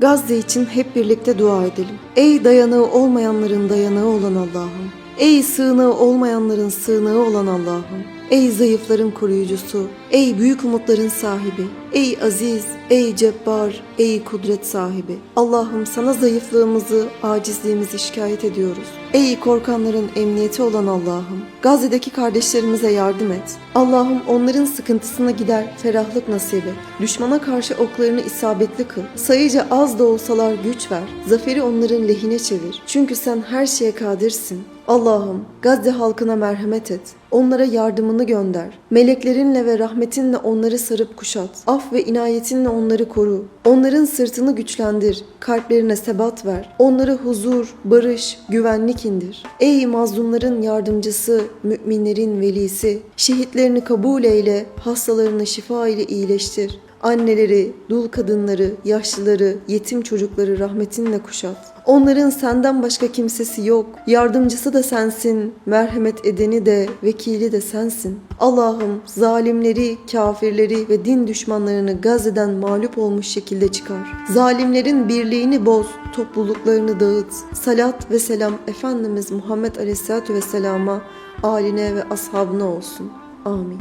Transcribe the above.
Gazze için hep birlikte dua edelim. Ey dayanığı olmayanların dayanığı olan Allah'ım. Ey sığınağı olmayanların sığınağı olan Allah'ım. Ey zayıfların koruyucusu, ey büyük umutların sahibi, ey aziz, ey cebbar, ey kudret sahibi. Allah'ım sana zayıflığımızı, acizliğimizi şikayet ediyoruz. Ey korkanların emniyeti olan Allah'ım, Gazze'deki kardeşlerimize yardım et. Allah'ım onların sıkıntısına gider, ferahlık nasip et. Düşmana karşı oklarını isabetli kıl. Sayıca az da olsalar güç ver. Zaferi onların lehine çevir. Çünkü sen her şeye kadirsin. Allah'ım Gazze halkına merhamet et. Onlara yardımını gönder. Meleklerinle ve rahmetinle onları sarıp kuşat. Af ve inayetinle onları koru. Onların sırtını güçlendir. Kalplerine sebat ver. Onlara huzur, barış, güvenlik indir. Ey mazlumların yardımcısı, müminlerin velisi. Şehitlerini kabul eyle, hastalarını şifa ile iyileştir. Anneleri, dul kadınları, yaşlıları, yetim çocukları rahmetinle kuşat. Onların senden başka kimsesi yok. Yardımcısı da sensin, merhamet edeni de, vekili de sensin. Allah'ım zalimleri, kafirleri ve din düşmanlarını Gazze'den mağlup olmuş şekilde çıkar. Zalimlerin birliğini boz, topluluklarını dağıt. Salat ve selam Efendimiz Muhammed Aleyhisselatü Vesselam'a, aline ve ashabına olsun. Amin.